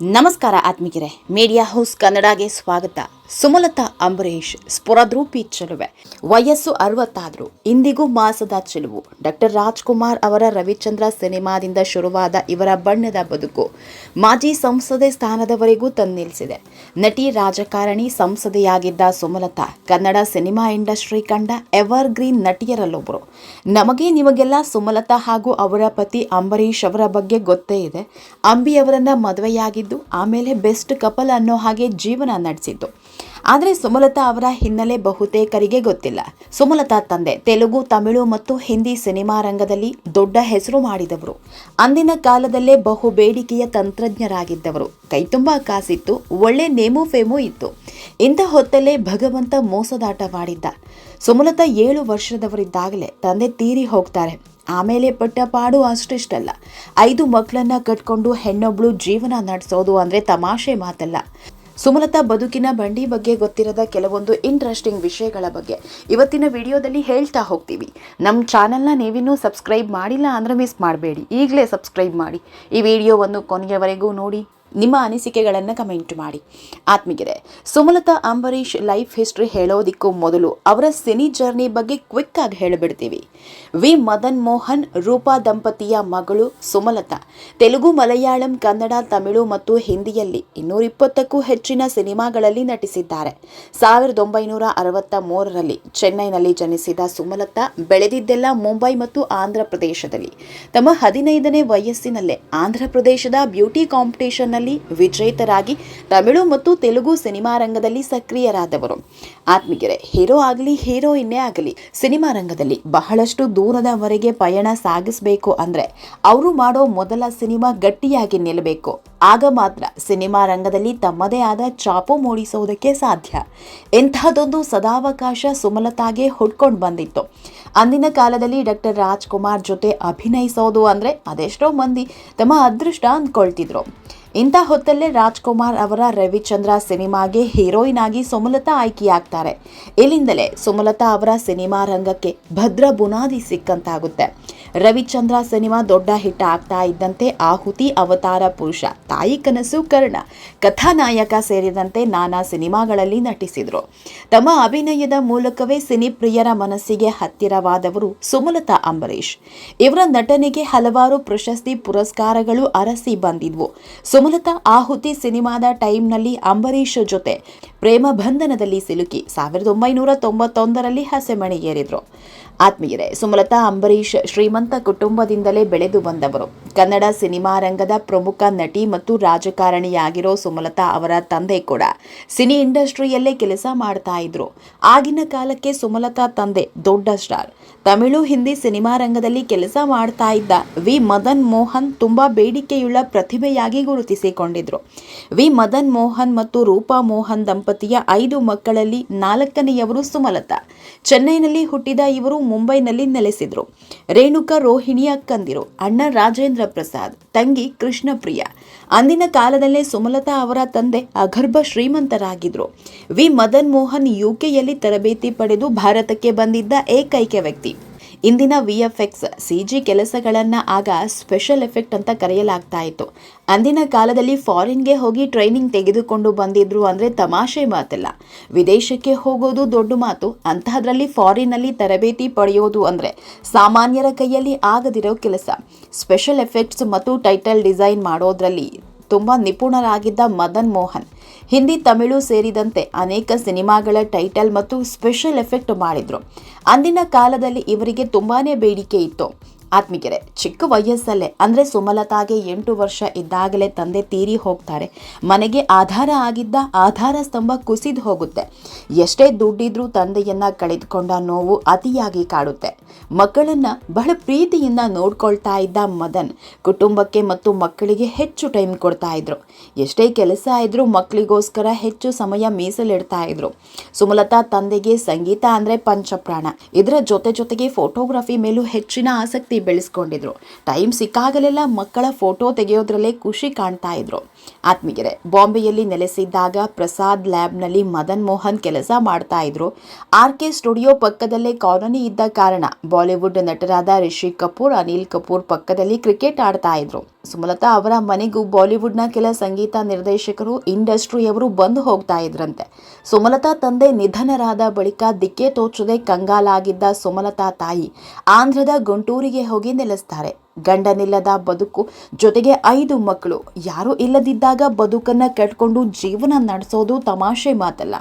ನಮಸ್ಕಾರ ಆತ್ಮಿಕರೇ media house ಕನ್ನಡಗೆ ಸ್ವಾಗತ. ಸುಮಲತಾ, ಅಂಬರೀಷ್, ಸ್ಫುರದ್ರೂಪಿ ಚೆಲುವೆ. ವಯಸ್ಸು ಅರವತ್ತಾದ್ರು, ಇಂದಿಗೂ ಮಾಸದ ಚೆಲುವು. ಡಾಕ್ಟರ್ ರಾಜ್ಕುಮಾರ್ ಅವರ ರವಿಚಂದ್ರ ಸಿನಿಮಾದಿಂದ ಶುರುವಾದ ಇವರ ಬಣ್ಣದ ಬದುಕು. ಮಾಜಿ ಸಂಸದೆ ಸ್ಥಾನದವರೆಗೂ ತಂದಿಳಿಸಿದೆ ನಟಿ, ರಾಜಕಾರಣಿ, ಸಂಸದೆಯಾಗಿದ್ದ ಸುಮಲತಾ, ಕನ್ನಡ ಸಿನಿಮಾ ಇಂಡಸ್ಟ್ರಿ ಕಂಡ ಎವರ್ ಗ್ರೀನ್ ನಟಿಯರಲ್ಲೊಬ್ಬರು ನಮಗೆ ನಿಮಗೆಲ್ಲ ಸುಮಲತಾ ಹಾಗೂ ಅವರ ಪತಿ ಅಂಬರೀಷ್ ಅವರ ಬಗ್ಗೆ ಗೊತ್ತೇ ಇದೆ. ಅಂಬಿ ಅವರನ್ನ ಮದುವೆಯಾಗಿದ್ದು, ಆಮೇಲೆ ಬೆಸ್ಟ್ ಕಪಲ್ ಅನ್ನೋ ಹಾಗೆ ಜೀವನ ನಡೆಸಿದ್ದು. ಆದರೆ ಸುಮಲತಾ ಅವರ ಹಿನ್ನೆಲೆ ಬಹುತೇಕರಿಗೆ ಗೊತ್ತಿಲ್ಲ. ಸುಮಲತಾ ತಂದೆ, ತೆಲುಗು, ತಮಿಳು ಮತ್ತು ಹಿಂದಿ ಸಿನಿಮಾ ರಂಗದಲ್ಲಿ ದೊಡ್ಡ ಹೆಸರು ಮಾಡಿದವರು. ಅಂದಿನ ಕಾಲದಲ್ಲೇ ಬಹು ಬೇಡಿಕೆಯ ತಂತ್ರಜ್ಞರಾಗಿದ್ದವರು. ಕೈತುಂಬ ಕಾಸಿತ್ತು, ಒಳ್ಳೆ ನೇಮು ಫೇಮು ಇತ್ತು. ಇಂಥ ಹೊತ್ತಲ್ಲೇ ಭಗವಂತ ಮೋಸದಾಟವಾಡಿದ್ದ ಸುಮಲತಾ ಏಳು ವರ್ಷದವರಿದ್ದಾಗಲೇ ತಂದೆ ತೀರಿ ಹೋಗ್ತಾರೆ. ಆಮೇಲೆ ಪಟ್ಟ ಪಾಡು ಅಷ್ಟಿಷ್ಟಲ್ಲ. ಐದು ಮಕ್ಕಳನ್ನ ಕಟ್ಕೊಂಡು ಹೆಣ್ಣೊಬ್ಳು ಜೀವನ ನಡೆಸೋದು ಅಂದ್ರೆ ತಮಾಷೆ ಮಾತಲ್ಲ. ಸುಮಲತಾ ಬದುಕಿನ ಬಂಡಿ ಬಗ್ಗೆ ಗೊತ್ತಿರದ ಕೆಲವೊಂದು ಇಂಟ್ರೆಸ್ಟಿಂಗ್ ವಿಷಯಗಳ ಬಗ್ಗೆ ಇವತ್ತಿನ ವಿಡಿಯೋದಲ್ಲಿ ಹೇಳ್ತಾ ಹೋಗ್ತೀವಿ. ನಮ್ಮ ಚಾನೆಲ್ನ ನೀವಿನ್ನೂ ಸಬ್ಸ್ಕ್ರೈಬ್ ಮಾಡಿಲ್ಲ ಅಂದ್ರೆ ಮಿಸ್ ಮಾಡಬೇಡಿ. ಈಗಲೇ ಸಬ್ಸ್ಕ್ರೈಬ್ ಮಾಡಿ. ಈ ವಿಡಿಯೋವನ್ನು ಕೊನೆಯವರೆಗೂ ನೋಡಿ, ನಿಮ್ಮ ಅನಿಸಿಕೆಗಳನ್ನು ಕಮೆಂಟ್ ಮಾಡಿ. ಆತ್ಮೀಗೆರೆ ಸುಮಲತಾ ಅಂಬರೀಷ್ ಲೈಫ್ ಹಿಸ್ಟ್ರಿ ಹೇಳೋದಿಕ್ಕೂ ಮೊದಲು ಅವರ ಸಿನಿ ಜರ್ನಿ ಬಗ್ಗೆ ಕ್ವಿಕ್ಕಾಗಿ ಹೇಳಿಬಿಡ್ತೀವಿ. ವಿ. ಮದನ್ ಮೋಹನ್, ರೂಪಾ ದಂಪತಿಯ ಮಗಳು ಸುಮಲತಾ. ತೆಲುಗು, ಮಲಯಾಳಂ, ಕನ್ನಡ, ತಮಿಳು ಮತ್ತು ಹಿಂದಿಯಲ್ಲಿ ಇನ್ನೂರಿಪ್ಪತ್ತಕ್ಕೂ ಹೆಚ್ಚಿನ ಸಿನಿಮಾಗಳಲ್ಲಿ ನಟಿಸಿದ್ದಾರೆ. ಸಾವಿರದ ಒಂಬೈನೂರ ಅರವತ್ತ ಮೂರರಲ್ಲಿ ಚೆನ್ನೈನಲ್ಲಿ ಜನಿಸಿದ ಸುಮಲತಾ ಬೆಳೆದಿದ್ದೆಲ್ಲ ಮುಂಬೈ ಮತ್ತು ಆಂಧ್ರ ಪ್ರದೇಶದಲ್ಲಿ. ತಮ್ಮ ಹದಿನೈದನೇ ವಯಸ್ಸಿನಲ್ಲೇ ಆಂಧ್ರ ಪ್ರದೇಶದ ಬ್ಯೂಟಿ ಕಾಂಪಿಟೇಷನ್ನಲ್ಲಿ ವಿಜೇತರಾಗಿ ತಮಿಳು ಮತ್ತು ತೆಲುಗು ಸಿನಿಮಾ ರಂಗದಲ್ಲಿ ಸಕ್ರಿಯರಾದವರು. ಆತ್ಮೀಗೆರೆ ಹೀರೋ ಆಗಲಿ, ಹೀರೋಯಿನ್ನೇ ಆಗಲಿ, ಸಿನಿಮಾ ರಂಗದಲ್ಲಿ ಬಹಳಷ್ಟು ದೂರದವರೆಗೆ ಪಯಣ ಸಾಗಿಸಬೇಕು ಅಂದರೆ ಅವರು ಮಾಡೋ ಮೊದಲ ಸಿನಿಮಾ ಗಟ್ಟಿಯಾಗಿ ನಿಲ್ಲಬೇಕು ಆಗ ಮಾತ್ರ ಸಿನಿಮಾ ರಂಗದಲ್ಲಿ ತಮ್ಮದೇ ಆದ ಚಾಪು ಮೂಡಿಸೋದಕ್ಕೆ ಸಾಧ್ಯ. ಇಂಥದ್ದೊಂದು ಸದಾವಕಾಶ ಸುಮಲತಾಗೆ ಹುಡ್ಕೊಂಡು ಬಂದಿತ್ತು. ಅಂದಿನ ಕಾಲದಲ್ಲಿ ಡಾಕ್ಟರ್ ರಾಜ್ಕುಮಾರ್ ಜೊತೆ ಅಭಿನಯಿಸೋದು ಅಂದರೆ ಅದೆಷ್ಟೋ ಮಂದಿ ತಮ್ಮ ಅದೃಷ್ಟ ಅಂದ್ಕೊಳ್ತಿದ್ರು. ಇಂಥ ಹೊತ್ತಲ್ಲೇ ರಾಜ್ಕುಮಾರ್ ಅವರ ರವಿಚಂದ್ರ ಸಿನಿಮಾಗೆ ಹೀರೋಯಿನ್ ಆಗಿ ಸುಮಲತಾ ಆಯ್ಕೆಯಾಗ್ತಾರೆ. ಇಲ್ಲಿಂದಲೇ ಸುಮಲತಾ ಅವರ ಸಿನಿಮಾ ರಂಗಕ್ಕೆ ಭದ್ರ ಬುನಾದಿ ಸಿಕ್ಕಂತಾಗುತ್ತೆ. ರವಿಚಂದ್ರ ಸಿನಿಮಾ ದೊಡ್ಡ ಹಿಟ್ ಆಗ್ತಾ ಇದ್ದಂತೆ ಆಹುತಿ, ಅವತಾರ ಪುರುಷ, ತಾಯಿ ಕನಸು, ಕರ್ಣ ಕಥಾನಾಯಕ ಸೇರಿದಂತೆ ನಾನಾ ಸಿನಿಮಾಗಳಲ್ಲಿ ನಟಿಸಿದ್ರು. ತಮ್ಮ ಅಭಿನಯದ ಮೂಲಕವೇ ಸಿನಿ ಪ್ರಿಯರ ಮನಸ್ಸಿಗೆ ಹತ್ತಿರವಾದವರು ಸುಮಲತಾ ಅಂಬರೀಷ್. ಇವರ ನಟನೆಗೆ ಹಲವಾರು ಪ್ರಶಸ್ತಿ ಪುರಸ್ಕಾರಗಳು ಅರಸಿ ಬಂದಿದ್ವು. ಸುಮಲತಾ ಆಹುತಿ ಸಿನಿಮಾದ ಟೈಮ್ನಲ್ಲಿ ಅಂಬರೀಷ್ ಜೊತೆ ಪ್ರೇಮ ಬಂಧನದಲ್ಲಿ ಸಿಲುಕಿ ಸಾವಿರದ ಒಂಬೈನೂರ ತೊಂಬತ್ತೊಂದರಲ್ಲಿ ಹಸೆಮಣೆಯೇರಿದ್ರು ಆತ್ಮೀಯರೇ ಸುಮಲತಾ ಅಂಬರೀಷ್ ಶ್ರೀಮಂತ ಕುಟುಂಬದಿಂದಲೇ ಬೆಳೆದು ಬಂದವರು. ಕನ್ನಡ ಸಿನಿಮಾ ರಂಗದ ಪ್ರಮುಖ ನಟಿ ಮತ್ತು ರಾಜಕಾರಣಿಯಾಗಿರೋ ಸುಮಲತಾ ಅವರ ತಂದೆ ಕೂಡ ಸಿನಿ ಇಂಡಸ್ಟ್ರಿಯಲ್ಲೇ ಕೆಲಸ ಮಾಡ್ತಾ ಇದ್ರು. ಆಗಿನ ಕಾಲಕ್ಕೆ ಸುಮಲತಾ ತಂದೆ ದೊಡ್ಡ ಸ್ಟಾರ್. ತಮಿಳು, ಹಿಂದಿ ಸಿನಿಮಾ ರಂಗದಲ್ಲಿ ಕೆಲಸ ಮಾಡ್ತಾ ಇದ್ದ ವಿ. ಮದನ್ ಮೋಹನ್ ತುಂಬಾ ಬೇಡಿಕೆಯುಳ್ಳ ಪ್ರತಿಭೆಯಾಗಿ ಗುರುತಿಸಿಕೊಂಡಿದ್ರು. ವಿ. ಮದನ್ ಮೋಹನ್ ಮತ್ತು ರೂಪಾ ಮೋಹನ್ ದಂಪತಿಯ ಐದು ಮಕ್ಕಳಲ್ಲಿ ನಾಲ್ಕನೆಯವರು ಸುಮಲತಾ. ಚೆನ್ನೈನಲ್ಲಿ ಹುಟ್ಟಿದ ಇವರು ಮುಂಬೈನಲ್ಲಿ ನೆಲೆಸಿದ್ರು. ರೇಣುಕಾ ರೋಹಿಣಿ ಅಕ್ಕಂದಿರು ಅಣ್ಣ ರಾಜೇಂದ್ರ ಪ್ರಸಾದ್ ತಂಗಿ ಕೃಷ್ಣಪ್ರಿಯ. ಅಂದಿನ ಕಾಲದಲ್ಲೇ ಸುಮಲತಾ ಅವರ ತಂದೆ ಅಗರ್ಭ ಶ್ರೀಮಂತರಾಗಿದ್ರು. ವಿ. ಮದನ್ ಮೋಹನ್ ಯುಕೆಯಲ್ಲಿ ತರಬೇತಿ ಪಡೆದು ಭಾರತಕ್ಕೆ ಬಂದಿದ್ದ ಏಕೈಕ ವ್ಯಕ್ತಿ. ಇಂದಿನ V F X C G ಕೆಲಸಗಳನ್ನು ಆಗ ಸ್ಪೆಷಲ್ ಎಫೆಕ್ಟ್ ಅಂತ ಕರೆಯಲಾಗ್ತಾ ಇತ್ತು. ಅಂದಿನ ಕಾಲದಲ್ಲಿ ಫಾರಿನ್ಗೆ ಹೋಗಿ ಟ್ರೈನಿಂಗ್ ತೆಗೆದುಕೊಂಡು ಬಂದಿದ್ರು ಅಂದರೆ ತಮಾಷೆ ಮಾತಲ್ಲ. ವಿದೇಶಕ್ಕೆ ಹೋಗೋದು ದೊಡ್ಡ ಮಾತು, ಅಂತಹದ್ರಲ್ಲಿ ಫಾರಿನ್ನಲ್ಲಿ ತರಬೇತಿ ಪಡೆಯೋದು ಅಂದರೆ ಸಾಮಾನ್ಯರ ಕೈಯಲ್ಲಿ ಆಗದಿರೋ ಕೆಲಸ. ಸ್ಪೆಷಲ್ ಎಫೆಕ್ಟ್ಸ್ ಮತ್ತು ಟೈಟಲ್ ಡಿಸೈನ್ ಮಾಡೋದ್ರಲ್ಲಿ ತುಂಬ ನಿಪುಣರಾಗಿದ್ದ ಮದನ್ ಮೋಹನ್. ಹಿಂದಿ, ತಮಿಳು ಸೇರಿದಂತೆ ಅನೇಕ ಸಿನಿಮಾಗಳ ಟೈಟಲ್ ಮತ್ತು ಸ್ಪೆಷಲ್ ಎಫೆಕ್ಟ್ ಮಾಡಿದ್ರು. ಅಂದಿನ ಕಾಲದಲ್ಲಿ ಇವರಿಗೆ ತುಂಬಾನೇ ಬೇಡಿಕೆ ಇತ್ತು. ಆತ್ಮಿಕರೆ, ಚಿಕ್ಕ ವಯಸ್ಸಲ್ಲೇ, ಅಂದರೆ ಸುಮಲತಾಗೆ ಎಂಟು ವರ್ಷ ಇದ್ದಾಗಲೇ ತಂದೆ ತೀರಿ ಹೋಗ್ತಾರೆ. ಮನೆಗೆ ಆಧಾರ ಆಗಿದ್ದ ಆಧಾರ ಸ್ತಂಭ ಕುಸಿದು ಹೋಗುತ್ತೆ. ಎಷ್ಟೇ ದುಡ್ಡಿದ್ರೂ ತಂದೆಯನ್ನು ಕಳೆದುಕೊಂಡ ನೋವು ಅತಿಯಾಗಿ ಕಾಡುತ್ತೆ. ಮಕ್ಕಳನ್ನ ಬಹಳ ಪ್ರೀತಿಯಿಂದ ನೋಡ್ಕೊಳ್ತಾ ಇದ್ದ ಮದನ್ ಕುಟುಂಬಕ್ಕೆ ಮತ್ತು ಮಕ್ಕಳಿಗೆ ಹೆಚ್ಚು ಟೈಮ್ ಕೊಡ್ತಾ ಇದ್ರು. ಎಷ್ಟೇ ಕೆಲಸ ಇದ್ರೂ ಮಕ್ಕಳಿಗೋಸ್ಕರ ಹೆಚ್ಚು ಸಮಯ ಮೀಸಲಿಡ್ತಾ ಇದ್ರು. ಸುಮಲತಾ ತಂದೆಗೆ ಸಂಗೀತ ಅಂದರೆ ಪಂಚಪ್ರಾಣ. ಇದರ ಜೊತೆ ಜೊತೆಗೆ ಫೋಟೋಗ್ರಫಿ ಮೇಲೂ ಹೆಚ್ಚಿನ ಆಸಕ್ತಿ ಬೆಳೆಸ್ಕೊಂಡಿದ್ರು. ಟೈಮ್ ಸಿಕ್ಕಾಗಲೆಲ್ಲ ಮಕ್ಕಳ ಫೋಟೋ ತೆಗೆಯೋದ್ರಲ್ಲೇ ಖುಷಿ ಕಾಣ್ತಾ ಇದ್ರು. ಆತ್ಮೀಗೆರೆ ಬಾಂಬೆಯಲ್ಲಿ ನೆಲೆಸಿದ್ದಾಗ ಪ್ರಸಾದ್ ಲ್ಯಾಬ್ನಲ್ಲಿ ಮದನ್ ಮೋಹನ್ ಕೆಲಸ ಮಾಡ್ತಾ ಇದ್ರು. ಆರ್ ಕೆ ಸ್ಟುಡಿಯೋ ಪಕ್ಕದಲ್ಲೇ ಕಾಲೋನಿ ಇದ್ದ ಕಾರಣ ಬಾಲಿವುಡ್ ನಟರಾದ ರಿಷಿ ಕಪೂರ್, ಅನಿಲ್ ಕಪೂರ್ ಪಕ್ಕದಲ್ಲಿ ಕ್ರಿಕೆಟ್ ಆಡ್ತಾ ಇದ್ರು. ಸುಮಲತಾ ಅವರ ಮನೆಗೂ ಬಾಲಿವುಡ್ನ ಕೆಲ ಸಂಗೀತ ನಿರ್ದೇಶಕರು, ಇಂಡಸ್ಟ್ರಿಯವರು ಬಂದು ಹೋಗ್ತಾ ಇದ್ರಂತೆ. ಸುಮಲತಾ ತಂದೆ ನಿಧನರಾದ ಬಳಿಕ ದಿಕ್ಕೆ ತೋಚದೆ ಕಂಗಾಲಾಗಿದ್ದ ಸುಮಲತಾ ತಾಯಿ ಆಂಧ್ರದ ಗುಂಟೂರಿಗೆ ಹೋಗಿ ನೆಲೆಸ್ತಾರೆ. ಗಂಡನಿಲ್ಲದ ಬದುಕು ಜೊತೆಗೆ ಐದು ಮಕ್ಕಳು. ಯಾರೂ ಇಲ್ಲದಿದ್ದಾಗ ಬದುಕನ್ನ ಕಟ್ಕೊಂಡು ಜೀವನ ನಡೆಸೋದು ತಮಾಷೆ ಮಾತಲ್ಲ.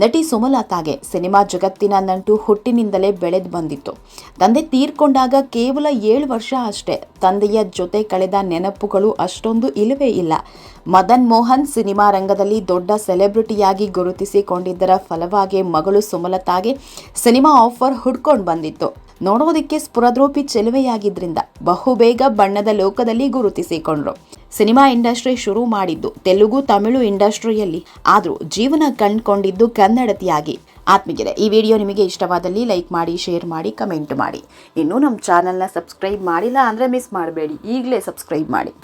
ನಟಿ ಸುಮಲತಾಗೆ ಸಿನಿಮಾ ಜಗತ್ತಿನ ನಂಟು ಹುಟ್ಟಿನಿಂದಲೇ ಬೆಳೆದು ಬಂದಿತ್ತು. ತಂದೆ ತೀರ್ಕೊಂಡಾಗ ಕೇವಲ ಏಳು ವರ್ಷ ಅಷ್ಟೇ. ತಂದೆಯ ಜೊತೆ ಕಳೆದ ನೆನಪುಗಳು ಅಷ್ಟೊಂದು ಇಲ್ಲವೇ ಇಲ್ಲ. ಮದನ್ ಮೋಹನ್ ಸಿನಿಮಾ ರಂಗದಲ್ಲಿ ದೊಡ್ಡ ಸೆಲೆಬ್ರಿಟಿಯಾಗಿ ಗುರುತಿಸಿಕೊಂಡಿದ್ದರ ಫಲವಾಗಿ ಮಗಳು ಸುಮಲತಾಗೆ ಸಿನಿಮಾ ಆಫರ್ ಹುಡ್ಕೊಂಡು ಬಂದಿತ್ತು. ನೋಡೋದಕ್ಕೆ ಸ್ಫುರದ್ರೋಪಿ ಚೆಲುವೆಯಾಗಿದ್ದರಿಂದ ಬಹುಬೇಗ ಬಣ್ಣದ ಲೋಕದಲ್ಲಿ ಗುರುತಿಸಿಕೊಂಡ್ರು. ಸಿನಿಮಾ ಇಂಡಸ್ಟ್ರಿ ಶುರು ಮಾಡಿದ್ದು ತೆಲುಗು, ತಮಿಳು ಇಂಡಸ್ಟ್ರಿಯಲ್ಲಿ. ಆದರೂ ಜೀವನ ಕಂಡುಕೊಂಡಿದ್ದು ಕನ್ನಡತಿಯಾಗಿ. ಆತ್ಮೀಗೆರೆ ಈ ವಿಡಿಯೋ ನಿಮಗೆ ಇಷ್ಟವಾದಲ್ಲಿ ಲೈಕ್ ಮಾಡಿ, ಶೇರ್ ಮಾಡಿ, ಕಮೆಂಟ್ ಮಾಡಿ. ಇನ್ನೂ ನಮ್ಮ ಚಾನಲ್ನ ಸಬ್ಸ್ಕ್ರೈಬ್ ಮಾಡಿಲ್ಲ ಅಂದರೆ ಮಿಸ್ ಮಾಡಬೇಡಿ. ಈಗಲೇ ಸಬ್ಸ್ಕ್ರೈಬ್ ಮಾಡಿ.